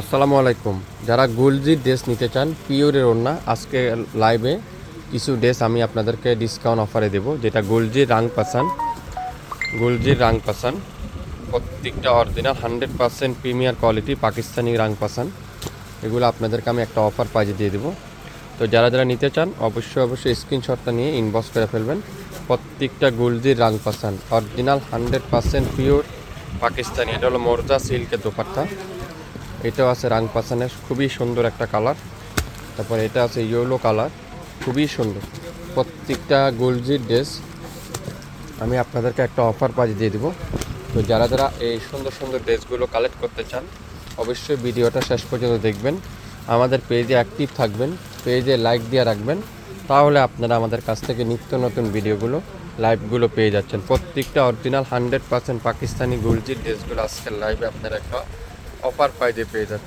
আসসালামু আলাইকুম। যারা গোলজির ড্রেস নিতে চান, পিওরের ওড়না, আজকে লাইভে কিছু ড্রেস আমি আপনাদেরকে ডিসকাউন্ট অফারে দেব, যেটা গোলজির রাং পাসান। গোলজির রাং পাসান, প্রত্যেকটা original hundred percent premier quality Pakistani রাং পাসান। এগুলো আপনাদেরকে আমি একটা অফার প্রাইজে দিয়ে দেবো। তো যারা যারা নিতে চান, অবশ্যই অবশ্যই স্ক্রিনশটটা নিয়ে ইনবক্স করে ফেলবেন। প্রত্যেকটা গোলজির রাং পাসান original hundred percent pure Pakistani, এটা হলো মোরজা সিল্কের দোপাট্টা। এটাও আছে রাং পাসানের খুবই সুন্দর একটা কালার। তারপর এটা আছে ইয়েলো কালার, খুবই সুন্দর। প্রত্যেকটা গোলজির ড্রেস আমি আপনাদেরকে একটা অফার পাজ দিয়ে দিব। তো যারা যারা এই সুন্দর সুন্দর ড্রেসগুলো কালেক্ট করতে চান, অবশ্যই ভিডিওটা শেষ পর্যন্ত দেখবেন। আমাদের পেজে অ্যাক্টিভ থাকবেন পেজে লাইক দিয়ে রাখবেন। তাহলে আপনারা আমাদের কাছ থেকে নিত্য নতুন ভিডিওগুলো লাইভগুলো পেয়ে যাচ্ছেন। প্রত্যেকটা অরিজিনাল হান্ড্রেড পার্সেন্ট পাকিস্তানি গুলজির ড্রেসগুলো আজকের লাইভে আপনারা একটা অফার প্রাইজে পেয়ে যাচ্ছেন